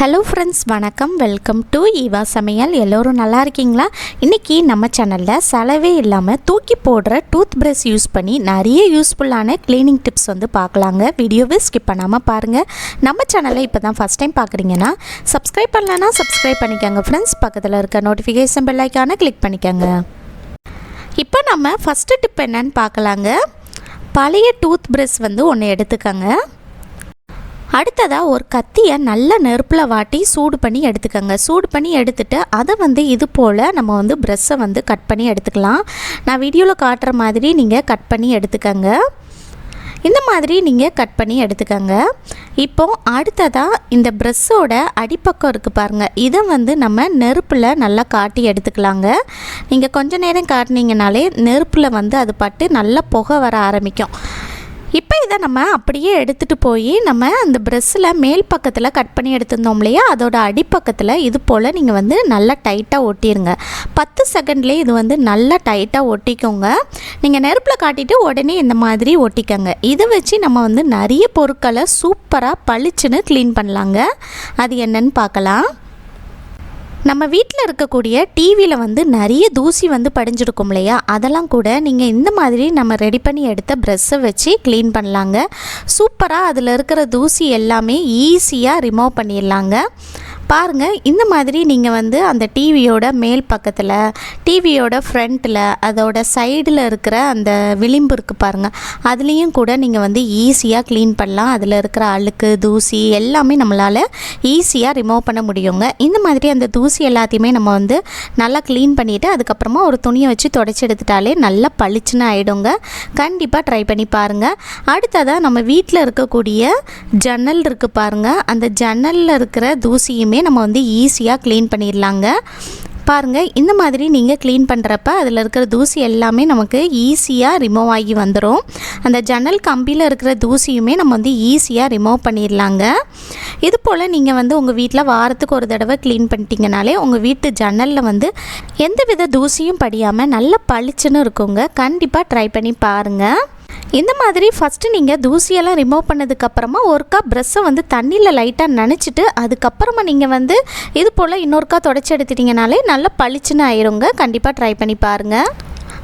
Hello friends வணக்கம். Welcome to Eva சமையல் எல்லோரும் நல்லா இருக்கீங்களா? இன்றைக்கி நம்ம சேனலில் செலவே இல்லாமல் தூக்கி போடுற டூத் பிரஷ் யூஸ் பண்ணி நிறைய யூஸ்ஃபுல்லான க்ளீனிங் டிப்ஸ் வந்து பார்க்கலாங்க. வீடியோவை ஸ்கிப் பண்ணாமல் பாருங்கள் நம்ம சேனலை இப்போ தான் ஃபஸ்ட் டைம் பார்க்குறீங்கன்னா சப்ஸ்கிரைப் பண்ணலன்னா சப்ஸ்கிரைப் பண்ணிக்கோங்க ஃப்ரெண்ட்ஸ் பக்கத்தில் இருக்க நோட்டிஃபிகேஷன் பெல் கிளிக் பண்ணிக்கோங்க. இப்போ நம்ம ஃபஸ்ட்டு டிப் என்னன்னு பார்க்கலாங்க. பழைய டூத் ப்ரஷ் வந்து ஒன்று எடுத்துக்கோங்க. அடுத்ததாக ஒரு கத்தியை நல்ல நெருப்பில் வாட்டி சூடு பண்ணி எடுத்துக்கோங்க. சூடு பண்ணி எடுத்துட்டு அதை வந்து இது போல் நம்ம வந்து ப்ரெஷ்ஷை வந்து கட் பண்ணி எடுத்துக்கலாம். நான் வீடியோவில் காட்டுற மாதிரி நீங்கள் கட் பண்ணி எடுத்துக்கோங்க. இந்த மாதிரி நீங்கள் கட் பண்ணி எடுத்துக்கோங்க. இப்போ அடுத்ததாக இந்த ப்ரெஷ்ஷோட அடிப்பக்கம் இருக்குது பாருங்கள் இதை வந்து நம்ம நெருப்பில் நல்லா காட்டி எடுத்துக்கலாங்க. நீங்கள் கொஞ்ச நேரம் காட்டினீங்கனாலே நெருப்பில் வந்து அது பட்டு நல்லா புகை வர ஆரம்பிக்கும். இப்போ இதை நம்ம அப்படியே எடுத்துகிட்டு போய் நம்ம அந்த ப்ரெஸ்ஸில் மேல் பக்கத்தில் கட் பண்ணி எடுத்திருந்தோம் இல்லையா? அதோட அடிப்பக்கத்தில் இது போல் நீங்கள் வந்து நல்லா டைட்டாக ஒட்டிடுங்க பத்து செகண்ட்லேயே இது வந்து நல்லா டைட்டாக ஒட்டிக்கோங்க. நீங்கள் நெருப்பில் காட்டிட்டு உடனே இந்த மாதிரி ஒட்டிக்கோங்க. இதை வச்சு நம்ம வந்து நிறைய பொருட்களை சூப்பராக பளிச்சுன்னு க்ளீன் பண்ணலாங்க. அது என்னன்னு பார்க்கலாம். நம்ம வீட்டில் இருக்கக்கூடிய டிவியில் வந்து நிறைய தூசி வந்து படிஞ்சிருக்கும் இல்லையா? அதெல்லாம் கூட நீங்கள் இந்த மாதிரி நம்ம ரெடி பண்ணி எடுத்த ப்ரெஷ்ஷை வச்சு க்ளீன் பண்ணலாங்க. சூப்பராக அதில் இருக்கிற தூசி எல்லாமே ஈஸியாக ரிமூவ் பண்ணிடலாங்க. பாருங்கள் இந்த மாதிரி நீங்கள் வந்து அந்த டிவியோட மேல் பக்கத்தில் டிவியோட ஃப்ரண்ட்டில் அதோட சைடில் இருக்கிற அந்த விளிம்பு இருக்குது பாருங்கள் அதுலேயும் கூட நீங்கள் வந்து ஈஸியாக க்ளீன் பண்ணலாம். அதில் இருக்கிற அழுக்கு தூசி எல்லாமே நம்மளால் ஈஸியாக ரிமூவ் பண்ண முடியுங்க. இந்த மாதிரி அந்த தூசி எல்லாத்தையுமே நம்ம வந்து நல்லா க்ளீன் பண்ணிவிட்டு அதுக்கப்புறமா ஒரு துணியை வச்சு தொடச்சி எடுத்துட்டாலே நல்லா பளிச்சுன்னு ஆகிடுங்க கண்டிப்பாக ட்ரை பண்ணி பாருங்கள் அடுத்ததாக நம்ம வீட்டில் இருக்கக்கூடிய ஜன்னல் இருக்குது பாருங்கள் அந்த ஜன்னலில் இருக்கிற தூசியுமே நம்ம வந்து ஈஸியாக க்ளீன் பண்ணிடலாங்க. பாருங்கள் இந்த மாதிரி நீங்கள் க்ளீன் பண்ணுறப்ப அதில் இருக்கிற தூசி எல்லாமே நமக்கு ஈஸியாக ரிமூவ் ஆகி வந்துடும் அந்த ஜன்னல் கம்பியில் இருக்கிற தூசியுமே நம்ம வந்து ஈஸியாக ரிமூவ் பண்ணிடலாங்க. இது போல் நீங்கள் வந்து உங்கள் வீட்டில் வாரத்துக்கு ஒரு தடவை க்ளீன் பண்ணிட்டீங்கனாலே உங்கள் வீட்டு ஜன்னலில் வந்து எந்த வித தூசியும் படியாமல் நல்ல பளிச்சுன்னு இருக்குங்க. கண்டிப்பாக ட்ரை பண்ணி பாருங்கள் இந்த மாதிரி ஃபஸ்ட்டு நீங்கள் தூசியெல்லாம் ரிமூவ் பண்ணதுக்கப்புறமா ஒருக்கா ப்ரெஷ்ஷை வந்து தண்ணியில் லைட்டாக நனைச்சிட்டு அதுக்கப்புறமா நீங்கள் வந்து இது போல் இன்னொருக்கா தொடச்சி எடுத்துட்டிங்கனாலே நல்லா பளிச்சுன்னு ஆயிருங்க. கண்டிப்பாக ட்ரை பண்ணி பாருங்கள்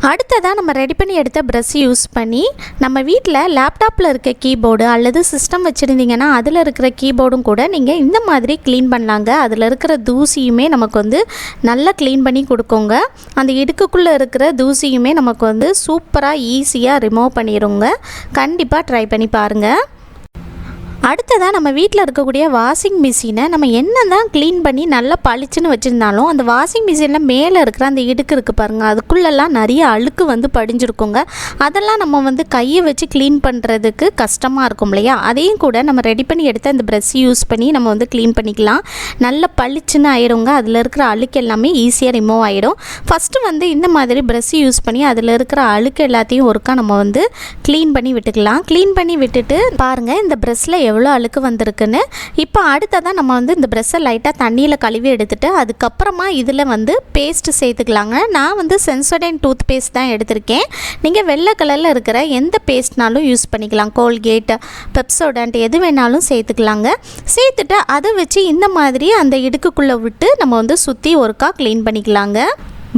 அடுத்ததாக நம்ம ரெடி பண்ணி எடுத்த ப்ரெஷ் யூஸ் பண்ணி நம்ம வீட்டில் லேப்டாப்பில் இருக்க கீபோர்டு அல்லது சிஸ்டம் வச்சுருந்தீங்கன்னா அதில் இருக்கிற கீபோர்டும் கூட நீங்கள் இந்த மாதிரி க்ளீன் பண்ணலாங்க. அதில் இருக்கிற தூசியுமே நமக்கு வந்து நல்லா க்ளீன் பண்ணி கொடுக்குங்க. அந்த இடுக்குக்குள்ளே இருக்கிற தூசியுமே நமக்கு வந்து சூப்பராக ஈஸியாக ரிமூவ் பண்ணிடுங்க கண்டிப்பாக ட்ரை பண்ணி பாருங்கள் அடுத்ததாக நம்ம வீட்டில் இருக்கக்கூடிய வாஷிங் மிஷினை நம்ம என்ன தான் க்ளீன் பண்ணி நல்லா பளிச்சுன்னு வச்சுருந்தாலும் அந்த வாஷிங் மிஷினில் மேலே இருக்கிற அந்த இடுக்கு இருக்குது பாருங்கள் அதுக்குள்ளெல்லாம் நிறைய அழுக்கு வந்து படிஞ்சிருக்குங்க. அதெல்லாம் நம்ம வந்து கையை வச்சு க்ளீன் பண்ணுறதுக்கு கஷ்டமாக இருக்கும் இல்லையா? அதையும் கூட நம்ம ரெடி பண்ணி எடுத்து அந்த ப்ரெஷ் யூஸ் பண்ணி நம்ம வந்து க்ளீன் பண்ணிக்கலாம். நல்ல பளிச்சுன்னு ஆயிடுங்க அதில் இருக்கிற அழுக்கு எல்லாமே ஈஸியாக ரிமூவ் ஆகிடும் ஃபஸ்ட்டு வந்து இந்த மாதிரி ப்ரெஷ் யூஸ் பண்ணி அதில் இருக்கிற அழுக்கு எல்லாத்தையும் ஒருக்கா நம்ம வந்து க்ளீன் பண்ணி விட்டுக்கலாம். க்ளீன் பண்ணி விட்டுட்டு பாருங்கள் இந்த ப்ரெஷ்ஷில் எவ்வளோ அழுக்கு வந்திருக்குன்னு. இப்போ அடுத்ததாக நம்ம வந்து இந்த ப்ரெஷ்ஷை லைட்டாக தண்ணியில் கழுவி எடுத்துகிட்டு அதுக்கப்புறமா இதில் வந்து பேஸ்ட்டு சேர்த்துக்கலாங்க. நான் வந்து சென்சோடைன் டூத் பேஸ்ட் தான் எடுத்திருக்கேன். நீங்கள் வெள்ளை கலரில் இருக்கிற எந்த பேஸ்ட்னாலும் யூஸ் பண்ணிக்கலாம். கோல்கேட் பெப்சோடன்ட் எது வேணாலும் சேர்த்துக்கலாங்க. சேர்த்துட்டு அதை வச்சு இந்த மாதிரி அந்த இடுக்குக்குள்ளே விட்டு நம்ம வந்து சுற்றி ஒருக்கா க்ளீன் பண்ணிக்கலாங்க.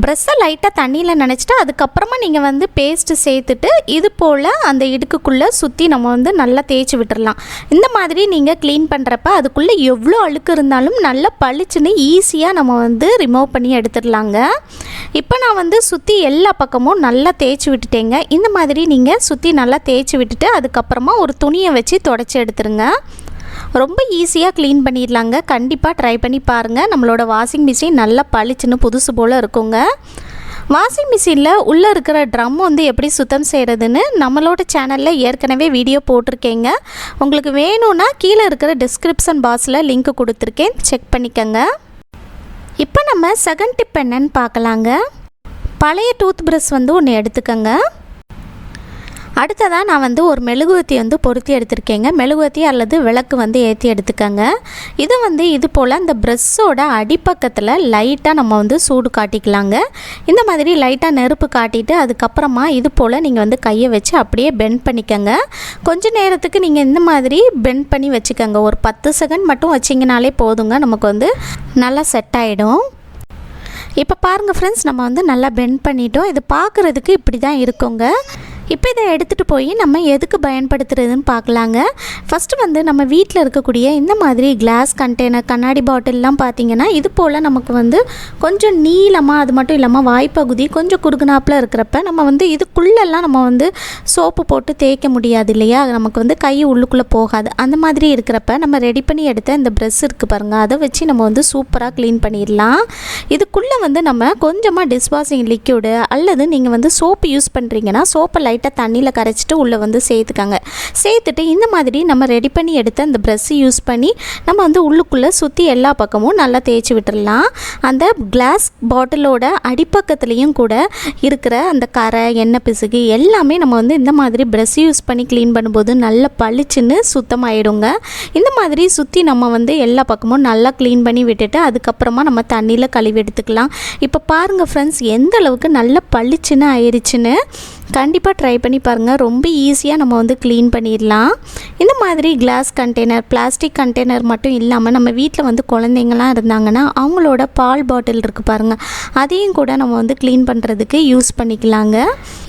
ப்ரெஷ்ஷை லைட்டாக தண்ணியில் நினச்சிட்டு அதுக்கப்புறமா நீங்கள் வந்து பேஸ்ட்டு சேர்த்துட்டு இது போல் அந்த இடுக்குக்குள்ளே சுற்றி நம்ம வந்து நல்லா தேய்ச்சி விட்டுடலாம் இந்த மாதிரி நீங்கள் க்ளீன் பண்ணுறப்ப அதுக்குள்ளே எவ்வளோ அழுக்கு இருந்தாலும் நல்லா பளிச்சுன்னு ஈஸியாக நம்ம வந்து ரிமூவ் பண்ணி எடுத்துடலாங்க. இப்போ நான் வந்து சுற்றி எல்லா பக்கமும் நல்லா தேய்ச்சி விட்டுட்டேங்க. இந்த மாதிரி நீங்கள் சுற்றி நல்லா தேய்ச்சி விட்டுட்டு அதுக்கப்புறமா ஒரு துணியை வச்சு தொடச்சி எடுத்துருங்க. ரொம்ப ஈஸியாக க்ளீன் பண்ணிடலாங்க. கண்டிப்பாக ட்ரை பண்ணி பாருங்கள் நம்மளோட வாஷிங் மிஷின் நல்லா பளிச்சுன்னு புதுசு போல் இருக்குங்க. வாஷிங் மிஷினில் உள்ளே இருக்கிற ட்ரம் வந்து எப்படி சுத்தம் செய்கிறதுன்னு நம்மளோட சேனலில் ஏற்கனவே வீடியோ போட்டிருக்கேங்க. உங்களுக்கு வேணும்னா கீழே இருக்கிற டிஸ்கிரிப்ஷன் பாக்ஸில் லிங்க் கொடுத்துருக்கேன். செக் பண்ணிக்கோங்க. இப்போ நம்ம செகண்ட் டிப் என்னன்னு பார்க்கலாங்க. பழைய டூத் ப்ரஷ் வந்து ஒன்று எடுத்துக்கோங்க. அடுத்ததாக நான் வந்து ஒரு மெழுகுவத்தி வந்து பொருத்தி எடுத்திருக்கேங்க. மெழுகுவத்தி அல்லது விளக்கு வந்து ஏற்றி எடுத்துக்கோங்க. இது வந்து இது போல் அந்த ப்ரெஷ்ஷோட அடிப்பக்கத்தில் லைட்டாக நம்ம வந்து சூடு காட்டிக்கலாங்க. இந்த மாதிரி லைட்டாக நெருப்பு காட்டிட்டு அதுக்கப்புறமா இது போல் நீங்கள் வந்து கையை வச்சு அப்படியே பெண்ட் பண்ணிக்கோங்க. கொஞ்ச நேரத்துக்கு நீங்கள் இந்த மாதிரி பெண்ட் பண்ணி வச்சுக்கோங்க. ஒரு பத்து செகண்ட் மட்டும் வச்சிங்கனாலே போதுங்க. நமக்கு வந்து நல்லா செட் ஆகிடும் இப்போ பாருங்கள் ஃப்ரெண்ட்ஸ் நம்ம வந்து நல்லா பெண்ட் பண்ணிட்டோம். இது பார்க்குறதுக்கு இப்படி தான் இருக்குங்க. இப்போ இதை எடுத்துகிட்டு போய் நம்ம எதுக்கு பயன்படுத்துறதுன்னு பார்க்கலாங்க. ஃபஸ்ட்டு வந்து நம்ம வீட்டில் இருக்கக்கூடிய இந்த மாதிரி கிளாஸ் கண்டெய்னர் கண்ணாடி பாட்டில்லாம் பார்த்திங்கன்னா இது போல் நமக்கு வந்து கொஞ்சம் நீளமாக அது மட்டும் இல்லாமல் வாய்ப்பகுதி கொஞ்சம் குறுகுனாப்பில் இருக்கிறப்ப நம்ம வந்து இதுக்குள்ளெல்லாம் நம்ம வந்து சோப்பு போட்டு தேய்க்க முடியாது இல்லையா? நமக்கு வந்து கை உள்ளுக்குள்ளே போகாது. அந்த மாதிரி இருக்கிறப்ப நம்ம ரெடி பண்ணி எடுத்த இந்த ப்ரெஷ் இருக்குது பாருங்கள் அதை வச்சு நம்ம வந்து சூப்பராக க்ளீன் பண்ணிடலாம். இதுக்குள்ளே வந்து நம்ம கொஞ்சமாக டிஷ்வாஷிங் லிக்யூடு அல்லது நீங்கள் வந்து சோப்பு யூஸ் பண்ணுறீங்கன்னா சோப்பை லைட்டாக தண்ணியில் கரைச்சிட்டு உள்ளே வந்து சேர்த்துக்கங்க. சேர்த்துட்டு இந்த மாதிரி நம்ம ரெடி பண்ணி எடுத்து அந்த ப்ரெஷ்ஷு யூஸ் பண்ணி நம்ம வந்து உள்ளுக்குள்ளே சுற்றி எல்லா பக்கமும் நல்லா தேய்ச்சி விட்டுடலாம் அந்த கிளாஸ் பாட்டிலோட அடிப்பக்கத்துலேயும் கூட இருக்கிற அந்த கரை எண்ணெய் பிசுகு எல்லாமே நம்ம வந்து இந்த மாதிரி ப்ரெஷ் யூஸ் பண்ணி க்ளீன் பண்ணும்போது நல்லா பளிச்சுன்னு சுத்தமாயிடுங்க. இந்த மாதிரி சுற்றி நம்ம வந்து எல்லா பக்கமும் நல்லா க்ளீன் பண்ணி விட்டுட்டு அதுக்கப்புறமா நம்ம தண்ணியில் கழுவி எடுத்துக்கலாம். இப்போ பாருங்கள் ஃப்ரெண்ட்ஸ் எந்த அளவுக்கு நல்ல பளிச்சுன்னு ஆயிடுச்சுன்னு கண்டிப்பாக ட்ரை ட்ரை பண்ணி பாருங்கள் ரொம்ப ஈஸியாக நம்ம வந்து க்ளீன் பண்ணிடலாம். இந்த மாதிரி கிளாஸ் கண்டெய்னர் பிளாஸ்டிக் கண்டெய்னர் மட்டும் இல்லாமல் நம்ம வீட்டில் வந்து குழந்தைங்களாம் இருந்தாங்கன்னா அவங்களோட பால் பாட்டில் இருக்குது பாருங்கள் அதையும் கூட நம்ம வந்து க்ளீன் பண்ணுறதுக்கு யூஸ் பண்ணிக்கலாங்க.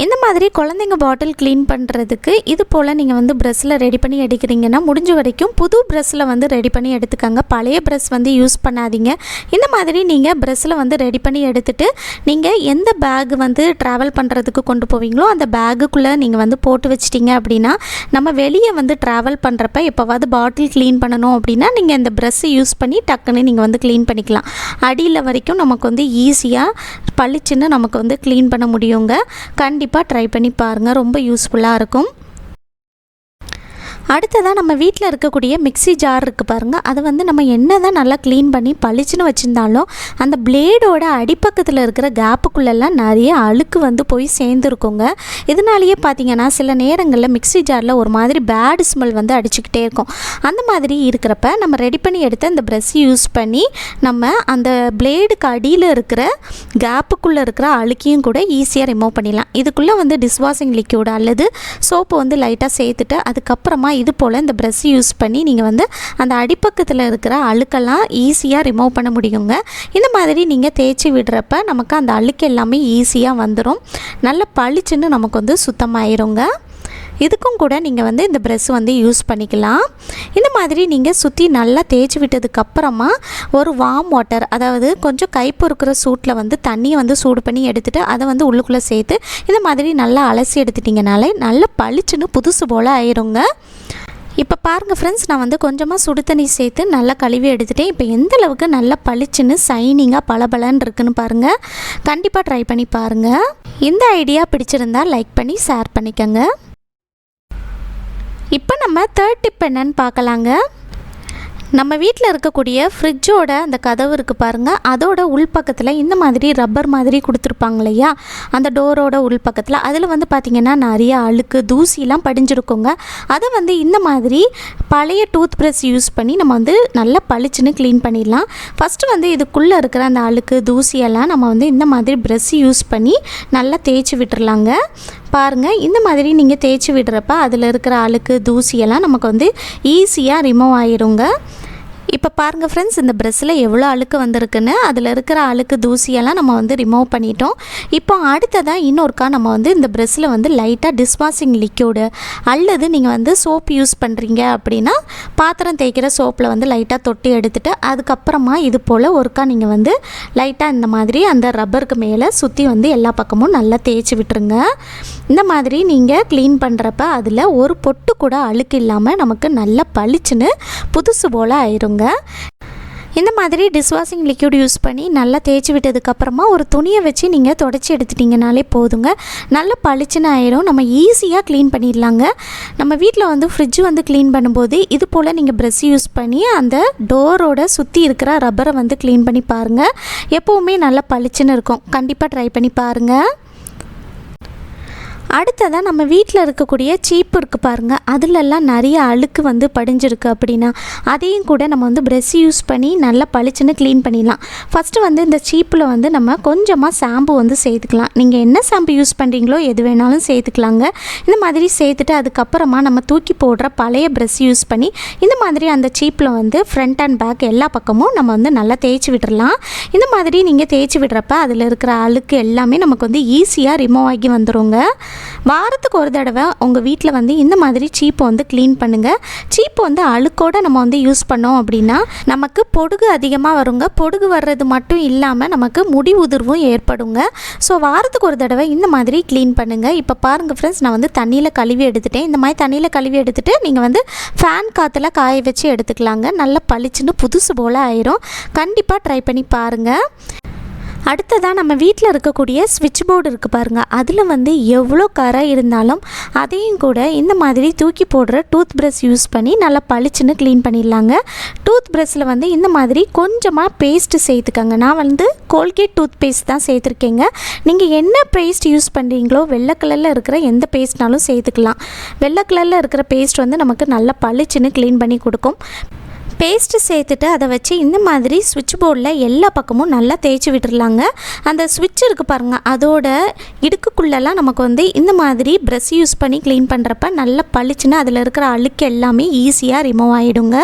இந்த மாதிரி குழந்தைங்க பாட்டில் க்ளீன் பண்ணுறதுக்கு இது போல் நீங்கள் வந்து ப்ரெஷ்ஷில் ரெடி பண்ணி எடுக்கிறீங்கன்னா முடிஞ்ச வரைக்கும் புது ப்ரெஷ்ஷில் வந்து ரெடி பண்ணி எடுத்துக்கோங்க. பழைய ப்ரெஷ் வந்து யூஸ் பண்ணாதீங்க. இந்த மாதிரி நீங்கள் ப்ரெஷ்ஷில் வந்து ரெடி பண்ணி எடுத்துட்டு நீங்கள் எந்த பேக் வந்து ட்ராவல் பண்ணுறதுக்கு கொண்டு போவீங்களோ அந்த அதுக்குள்ளே நீங்கள் வந்து போட்டு வச்சிட்டிங்க அப்படின்னா நம்ம வெளியே வந்து ட்ராவல் பண்ணுறப்ப எப்போவாவது பாட்டில் க்ளீன் பண்ணணும் அப்படின்னா நீங்கள் இந்த ப்ரெஷ்ஷை யூஸ் பண்ணி டக்குன்னு நீங்கள் வந்து க்ளீன் பண்ணிக்கலாம். அடியில் வரைக்கும் நமக்கு வந்து ஈஸியாக பளிச்சுன்னு நமக்கு வந்து க்ளீன் பண்ண முடியுங்க. கண்டிப்பாக ட்ரை பண்ணி பாருங்கள் ரொம்ப யூஸ்ஃபுல்லாக இருக்கும். அடுத்ததாக நம்ம வீட்டில் இருக்கக்கூடிய மிக்ஸி ஜார் இருக்குது பாருங்கள் அதை வந்து நம்ம என்ன தான் நல்லா க்ளீன் பண்ணி பளிச்சுன்னு வச்சுருந்தாலும் அந்த பிளேடோட அடிப்பக்கத்தில் இருக்கிற கேப்புக்குள்ளெல்லாம் நிறைய அழுக்கு வந்து போய் சேர்ந்துருக்குங்க. இதனாலேயே பார்த்தீங்கன்னா சில நேரங்களில் மிக்ஸி ஜாரில் ஒரு மாதிரி பேட் ஸ்மெல் வந்து அடிச்சுக்கிட்டே இருக்கும். அந்த மாதிரி இருக்கிறப்ப நம்ம ரெடி பண்ணி எடுத்த அந்த ப்ரெஷ் யூஸ் பண்ணி நம்ம அந்த பிளேடுக்கு அடியில் இருக்கிற கேப்புக்குள்ளே இருக்கிற அழுக்கையும் கூட ஈஸியாக ரிமூவ் பண்ணிடலாம். இதுக்குள்ளே வந்து டிஷ்வாஷிங் லிக்யூட் அல்லது சோப்பு வந்து லைட்டாக சேர்த்துட்டு அதுக்கப்புறமா இது போல் இந்த ப்ரெஷ் யூஸ் பண்ணி நீங்கள் வந்து அந்த அடிப்பக்கத்தில் இருக்கிற அழுக்கெல்லாம் ஈஸியாக ரிமூவ் பண்ண முடியுங்க. இந்த மாதிரி நீங்கள் தேய்ச்சி விடுறப்ப நமக்கு அந்த அழுக்கு எல்லாமே ஈஸியாக வந்துடும் நல்ல பளிச்சுன்னு நமக்கு வந்து சுத்தமாயிருங்க. இதுக்கும் கூட நீங்கள் வந்து இந்த ப்ரெஷ் வந்து யூஸ் பண்ணிக்கலாம். இந்த மாதிரி நீங்கள் சுற்றி நல்லா தேய்ச்சி விட்டதுக்கப்புறமா ஒரு வார்ம் வாட்டர் அதாவது கொஞ்சம் கைப்பு இருக்கிற சூட்டில் வந்து தண்ணியை வந்து சூடு பண்ணி எடுத்துகிட்டு அதை வந்து உள்ளுக்குள்ளே சேர்த்து இந்த மாதிரி நல்லா அலசி எடுத்துட்டிங்கனாலே நல்ல பளிச்சுன்னு புதுசு போல் ஆயிருங்க. இப்போ பாருங்கள் ஃப்ரெண்ட்ஸ் நான் வந்து கொஞ்சமாக சுடு தண்ணி சேர்த்து நல்லா கழுவி எடுத்துகிட்டேன் இப்போ எந்த அளவுக்கு நல்லா பளிச்சுன்னு சைனிங்காக பளபளன்னு இருக்குன்னு பாருங்கள் கண்டிப்பாக ட்ரை பண்ணி பாருங்கள் இந்த ஐடியா பிடிச்சிருந்தா லைக் பண்ணி ஷேர் பண்ணிக்கோங்க. இப்போ நம்ம தேர்ட் டிப் என்னன்னு பார்க்கலாங்க. நம்ம வீட்டில் இருக்கக்கூடிய ஃப்ரிட்ஜோட அந்த கதவு இருக்குது பாருங்கள் அதோட உள்பக்கத்தில் இந்த மாதிரி ரப்பர் மாதிரி கொடுத்துருப்பாங்க இல்லையா? அந்த டோரோட உள்பக்கத்தில். அதில் வந்து பார்த்திங்கன்னா நிறைய அழுக்கு தூசிலாம் படிஞ்சிருக்குங்க. அதை வந்து இந்த மாதிரி பழைய டூத் ப்ரஷ் யூஸ் பண்ணி நம்ம வந்து நல்லா பளிச்சுன்னு க்ளீன் பண்ணிடலாம். ஃபஸ்ட்டு வந்து இதுக்குள்ளே இருக்கிற அந்த அழுக்கு தூசியெல்லாம் நம்ம வந்து இந்த மாதிரி ப்ரஷ் யூஸ் பண்ணி நல்லா தேய்ச்சி விட்டுறலாங்க. பாருங்கள் இந்த மாதிரி நீங்கள் தேய்ச்சி விடுறப்ப அதில் இருக்கிற அழுக்கு தூசியெல்லாம் நமக்கு வந்து ஈஸியாக ரிமூவ் ஆயிருங்க. இப்போ பாருங்கள் ஃப்ரெண்ட்ஸ் இந்த ப்ரெஸ்ஸில் எவ்வளோ அழுக்கு வந்திருக்குன்னு அதில் இருக்கிற அழுக்கு தூசியெல்லாம் நம்ம வந்து ரிமூவ் பண்ணிட்டோம். இப்போ அடுத்ததாக இன்னொருக்கா நம்ம வந்து இந்த ப்ரெஷ்ஷில் வந்து லைட்டாக டிஸ்வாஷிங் லிக்யூடு அல்லது நீங்கள் வந்து சோப் யூஸ் பண்ணுறீங்க அப்படின்னா பாத்திரம் தேய்க்கிற சோப்பில் வந்து லைட்டாக தொட்டி எடுத்துகிட்டு அதுக்கப்புறமா இது போல் ஒருக்கா நீங்கள் வந்து லைட்டாக இந்த மாதிரி அந்த ரப்பருக்கு மேலே சுற்றி வந்து எல்லா பக்கமும் நல்லா தேய்ச்சி விட்டுருங்க. இந்த மாதிரி நீங்கள் க்ளீன் பண்ணுறப்ப அதில் ஒரு பொட்டு கூட அழுக்கு இல்லாமல் நமக்கு நல்லா பளிச்சுன்னு புதுசு போல் ஆயிருங்க. இந்த மாதிரி டிஷ்வாஷிங் லிக்யூட் யூஸ் பண்ணி நல்லா தேய்ச்சி விட்டதுக்கப்புறமா ஒரு துணியை வச்சு நீங்கள் தொடச்சி எடுத்துட்டிங்கனாலே போதுங்க. நல்லா பளிச்சுன்னு ஆயிடும். நம்ம ஈஸியாக க்ளீன் பண்ணிடலாங்க. நம்ம வீட்டில் வந்து ஃப்ரிட்ஜ் வந்து க்ளீன் பண்ணும்போது இது போல் நீங்கள் ப்ரெஷ் யூஸ் பண்ணி அந்த டோரோட சுற்றி இருக்கிற ரப்பரை வந்து க்ளீன் பண்ணி பாருங்கள் எப்போவுமே நல்லா பளிச்சுன்னு இருக்கும். கண்டிப்பாக ட்ரை பண்ணி பாருங்கள் அடுத்ததாக நம்ம வீட்டில் இருக்கக்கூடிய சீப்பு இருக்குது பாருங்கள் அதுலெல்லாம் நிறைய அழுக்கு வந்து படிஞ்சிருக்கு அப்படின்னா அதையும் கூட நம்ம வந்து ப்ரெஷ் யூஸ் பண்ணி நல்லா பளிச்சுன்னு க்ளீன் பண்ணிடலாம். ஃபஸ்ட்டு வந்து இந்த சீப்பில் வந்து நம்ம கொஞ்சமாக ஷாம்பு வந்து சேர்த்துக்கலாம். நீங்கள் என்ன ஷாம்பு யூஸ் பண்ணுறீங்களோ எது வேணாலும் சேர்த்துக்கலாங்க. இந்த மாதிரி சேர்த்துட்டு அதுக்கப்புறமா நம்ம தூக்கி போடுற பழைய ப்ரெஷ் யூஸ் பண்ணி இந்த மாதிரி அந்த சீப்பில் வந்து ஃப்ரண்ட் அண்ட் பேக் எல்லா பக்கமும் நம்ம வந்து நல்லா தேய்ச்சி விட்டுடலாம் இந்த மாதிரி நீங்கள் தேய்ச்சி விடுறப்ப அதில் இருக்கிற அழுக்கு எல்லாமே நமக்கு வந்து ஈஸியாக ரிமூவ் ஆகி வந்துடுங்க வாரத்துக்கு ஒரு தடவை உங்கள் வீட்டில் வந்து இந்த மாதிரி சீப்பை வந்து க்ளீன் பண்ணுங்கள் சீப்பு வந்து அழுக்கோடு நம்ம வந்து யூஸ் பண்ணோம் அப்படின்னா நமக்கு பொடுகு அதிகமாக வருங்க. பொடுகு வர்றது மட்டும் இல்லாமல் நமக்கு முடி உதிர்வும் ஏற்படுங்க. ஸோ வாரத்துக்கு ஒரு தடவை இந்த மாதிரி க்ளீன் பண்ணுங்கள் இப்போ பாருங்கள் ஃப்ரெண்ட்ஸ் நான் வந்து தண்ணியில் கழுவி எடுத்துட்டேன். இந்த மாதிரி தண்ணியில் கழுவி எடுத்துகிட்டு நீங்கள் வந்து ஃபேன் காற்றுல காய வச்சு எடுத்துக்கலாங்க. நல்லா பளிச்சுன்னு புதுசு போல் ஆயிரும். கண்டிப்பாக ட்ரை பண்ணி பாருங்கள் அடுத்ததாக நம்ம வீட்டில் இருக்கக்கூடிய ஸ்விட்ச் போர்டு இருக்குது பாருங்கள் அதில் வந்து எவ்வளோ கரை இருந்தாலும் அதையும் கூட இந்த மாதிரி தூக்கி போடுற டூத் ப்ரஷ் யூஸ் பண்ணி நல்லா பளிச்சுன்னு க்ளீன் பண்ணிடலாங்க. டூத் ப்ரஷில் வந்து இந்த மாதிரி கொஞ்சமாக பேஸ்ட்டு சேர்த்துக்கங்க. நான் வந்து கோல்கேட் டூத் பேஸ்ட் தான் சேர்த்துருக்கேங்க. நீங்கள் என்ன பேஸ்ட் யூஸ் பண்ணுறீங்களோ வெள்ளை கலரில் இருக்கிற எந்த பேஸ்ட்னாலும் சேர்த்துக்கலாம். வெள்ளை கலரில் இருக்கிற பேஸ்ட் வந்து நமக்கு நல்லா பளிச்சுன்னு க்ளீன் பண்ணி கொடுக்கும். பேஸ்ட்டு சேர்த்துட்டு அதை வச்சு இந்த மாதிரி சுவிட்ச் போர்டில் எல்லா பக்கமும் நல்லா தேய்ச்சி விட்டுறலாங்க. அந்த சுவிட்ச் இருக்குது பாருங்கள் அதோட இடுக்குக்குள்ளெல்லாம் நமக்கு வந்து இந்த மாதிரி ப்ரெஷ் யூஸ் பண்ணி க்ளீன் பண்ணுறப்ப நல்லா பளிச்சுன்னு அதில் இருக்கிற அழுக்கு எல்லாமே ஈஸியாக ரிமூவ் ஆகிடுங்க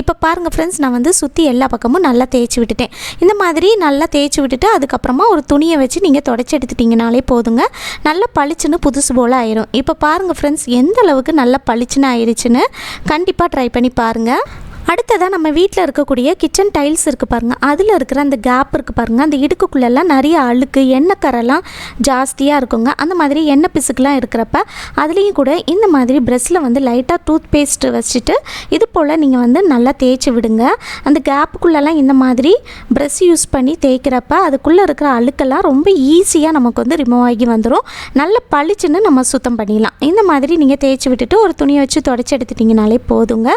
இப்போ பாருங்கள் ஃப்ரெண்ட்ஸ் நான் வந்து சுற்றி எல்லா பக்கமும் நல்லா தேய்ச்சி விட்டுட்டேன். இந்த மாதிரி நல்லா தேய்ச்சி விட்டுட்டு அதுக்கப்புறமா ஒரு துணியை வச்சு நீங்கள் தொடச்சி எடுத்துட்டிங்கனாலே போதுங்க. நல்லா பளிச்சுன்னு புதுசு போல் ஆயிரும். இப்போ பாருங்கள் ஃப்ரெண்ட்ஸ் எந்த அளவுக்கு நல்லா பளிச்சுன்னு ஆயிடுச்சுன்னு கண்டிப்பாக ட்ரை பண்ணி பாருங்கள் அடுத்ததாக நம்ம வீட்டில் இருக்கக்கூடிய கிச்சன் டைல்ஸ் இருக்குது பாருங்கள் அதில் இருக்கிற அந்த கேப் இருக்குது பாருங்கள் அந்த இடுக்குக்குள்ளெல்லாம் நிறைய அழுக்கு எண்ணெய் கரெல்லாம் ஜாஸ்தியாக இருக்குங்க. அந்த மாதிரி எண்ணெய் பிசுக்கெலாம் இருக்கிறப்ப அதுலேயும் கூட இந்த மாதிரி ப்ரெஷ்ஷில் வந்து லைட்டாக டூத் பேஸ்ட்டு வச்சுட்டு இது போல் நீங்கள் வந்து நல்லா தேய்ச்சி விடுங்க. அந்த கேப்புக்குள்ளெல்லாம் இந்த மாதிரி ப்ரெஷ் யூஸ் பண்ணி தேய்க்கிறப்ப அதுக்குள்ளே இருக்கிற அழுக்கெல்லாம் ரொம்ப ஈஸியாக நமக்கு வந்து ரிமூவ் ஆகி வந்துடும் நல்லா பளிச்சுன்னு நம்ம சுத்தம் பண்ணிடலாம். இந்த மாதிரி நீங்கள் தேய்ச்சி விட்டுட்டு ஒரு துணியை வச்சு தொடச்சி எடுத்துட்டிங்கனாலே போதுங்க.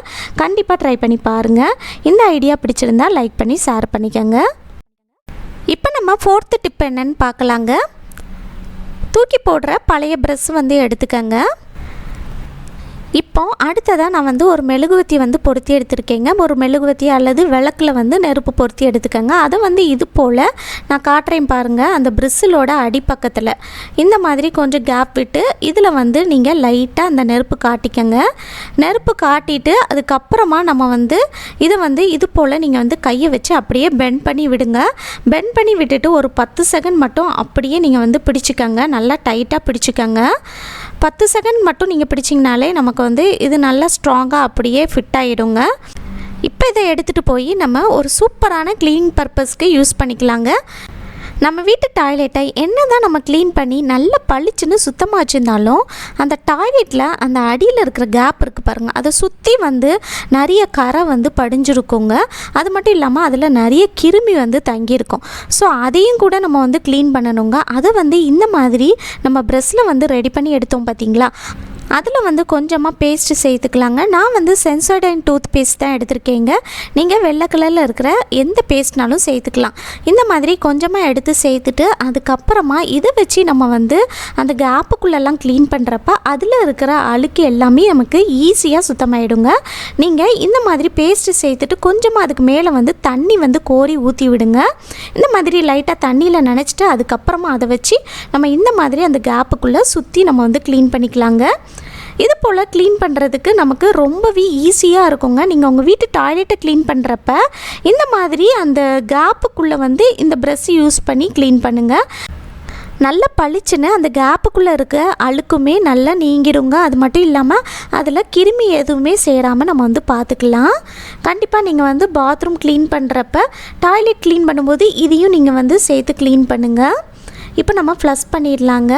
கண்டிப்பாக ட்ரை பண்ணி பாருங்கள் இந்த ஐடியா பிடிச்சிருந்தா லைக் பண்ணி ஷேர் பண்ணிக்கோங்க. இப்போ நம்ம ஃபோர்த்து டிப் என்னன்னு பார்க்கலாங்க. தூக்கி போடுற பழைய ப்ரெஸ் வந்து எடுத்துக்கங்க. இப்போ அடுத்ததாக நான் வந்து ஒரு மெழுகுவத்தி வந்து பொருத்தி எடுத்திருக்கேங்க. ஒரு மெழுகுவத்தி அல்லது விளக்கில் வந்து நெருப்பு பொருத்தி எடுத்துக்கோங்க. அதை வந்து இது போல் நான் காட்டுறேன் பாருங்கள் அந்த பிரிசிலோட அடிப்பக்கத்தில். இந்த மாதிரி கொஞ்சம் கேப் விட்டு இதில் வந்து நீங்கள் லைட்டாக அந்த நெருப்பு காட்டிக்கங்க. நெருப்பு காட்டிட்டு அதுக்கப்புறமா நம்ம வந்து இதை வந்து இது போல் நீங்கள் வந்து கையை வச்சு அப்படியே பெண்ட் பண்ணி விடுங்க. பெண்ட் பண்ணி விட்டுட்டு ஒரு பத்து செகண்ட் மட்டும் அப்படியே நீங்கள் வந்து பிடிச்சிக்கங்க. நல்லா டைட்டாக பிடிச்சிக்கங்க. பத்து செகண்ட் மட்டும் நீங்கள் பிடிச்சிங்கனாலே நமக்கு வந்து இது நல்லா ஸ்ட்ராங்காக அப்படியே ஃபிட் ஆகிடுங்க இப்போ இதை எடுத்துகிட்டு போய் நம்ம ஒரு சூப்பரான க்ளீனிங் பர்பஸ்க்கு யூஸ் பண்ணிக்கலாங்க. நம்ம வீட்டு டாய்லெட்டை என்ன தான் நம்ம க்ளீன் பண்ணி நல்லா பளிச்சுன்னு சுத்தமாக வச்சுருந்தாலும் அந்த டாய்லெட்டில் அந்த அடியில் இருக்கிற கேப் இருக்குது பாருங்கள் அதை சுற்றி வந்து நிறைய கரை வந்து படிஞ்சிருக்குங்க. அது மட்டும் இல்லாமல் அதில் நிறைய கிருமி வந்து தங்கியிருக்கும். ஸோ அதையும் கூட நம்ம வந்து க்ளீன் பண்ணணுங்க. அதை வந்து இந்த மாதிரி நம்ம ப்ரெஸ்ஸில் வந்து ரெடி பண்ணி எடுத்தோம் பார்த்தீங்களா அதில் வந்து கொஞ்சமாக பேஸ்ட்டு சேர்த்துக்கலாங்க. நான் வந்து சென்சோடைன் டூத் பேஸ்ட் தான் எடுத்திருக்கேங்க. நீங்கள் வெள்ளை கலரில் இருக்கிற எந்த பேஸ்ட்னாலும் சேர்த்துக்கலாம். இந்த மாதிரி கொஞ்சமாக எடுத்து சேர்த்துட்டு அதுக்கப்புறமா இதை வச்சு நம்ம வந்து அந்த கேப்புக்குள்ளெல்லாம் க்ளீன் பண்ணுறப்ப அதில் இருக்கிற அழுக்கு எல்லாமே நமக்கு ஈஸியாக சுத்தமாயிடுங்க. நீங்கள் இந்த மாதிரி பேஸ்ட்டு சேர்த்துட்டு கொஞ்சமாக அதுக்கு மேலே வந்து தண்ணி வந்து கோரி ஊற்றி விடுங்க. இந்த மாதிரி லைட்டாக தண்ணியில் நினச்சிட்டு அதுக்கப்புறமா அதை வச்சு நம்ம இந்த மாதிரி அந்த கேப்புக்குள்ளே சுற்றி நம்ம வந்து க்ளீன் பண்ணிக்கலாங்க. இது போல் க்ளீன் பண்ணுறதுக்கு நமக்கு ரொம்பவே ஈஸியாக இருக்குங்க. நீங்கள் உங்கள் வீட்டு டாய்லெட்டை க்ளீன் பண்ணுறப்ப இந்த மாதிரி அந்த கேப்புக்குள்ளே வந்து இந்த ப்ரெஷ் யூஸ் பண்ணி க்ளீன் பண்ணுங்கள் நல்ல பளிச்சுன்னு அந்த கேப்புக்குள்ளே இருக்க அழுக்குமே நல்லா நீங்கிடுங்க அது மட்டும் இல்லாமல் அதில் கிருமி எதுவுமே சேராமல் நம்ம வந்து பார்த்துக்கலாம் கண்டிப்பாக நீங்கள் வந்து பாத்ரூம் க்ளீன் பண்ணுறப்ப டாய்லெட் க்ளீன் பண்ணும்போது இதையும் நீங்கள் வந்து சேர்த்து க்ளீன் பண்ணுங்கள் இப்போ நம்ம ஃப்ளஷ் பண்ணிடலாங்க.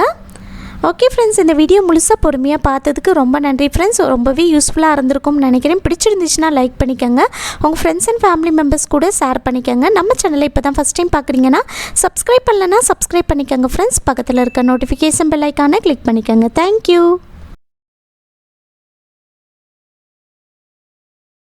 ஓகே ஃப்ரெண்ட்ஸ் இந்த வீடியோ முழுசாக பொறுமையாக பார்த்ததுக்கு ரொம்ப நன்றி. ஃப்ரெண்ட்ஸ் ரொம்பவே யூஸ்ஃபுல்லாக இருந்திருக்கும்னு நினைக்கிறேன். பிடிச்சிருந்துச்சுன்னா லைக் பண்ணிக்கோங்க. உங்கள் ஃப்ரெண்ட்ஸ் அண்ட் ஃபேமிலி மெம்பர்ஸ் கூட ஷேர் பண்ணிக்கோங்க. நம்ம சேனலை இப்போ தான் ஃபஸ்ட் டைம் பார்க்குறீங்கன்னா சப்ஸ்கிரைப் பண்ணலன்னா சப்ஸ்கிரைப் பண்ணிக்கோங்க ஃப்ரெண்ட்ஸ் பக்கத்தில் இருக்க நோட்டிஃபிகேஷன் பெல் ஐக்கானை கிளிக் பண்ணிக்கோங்க. Thank you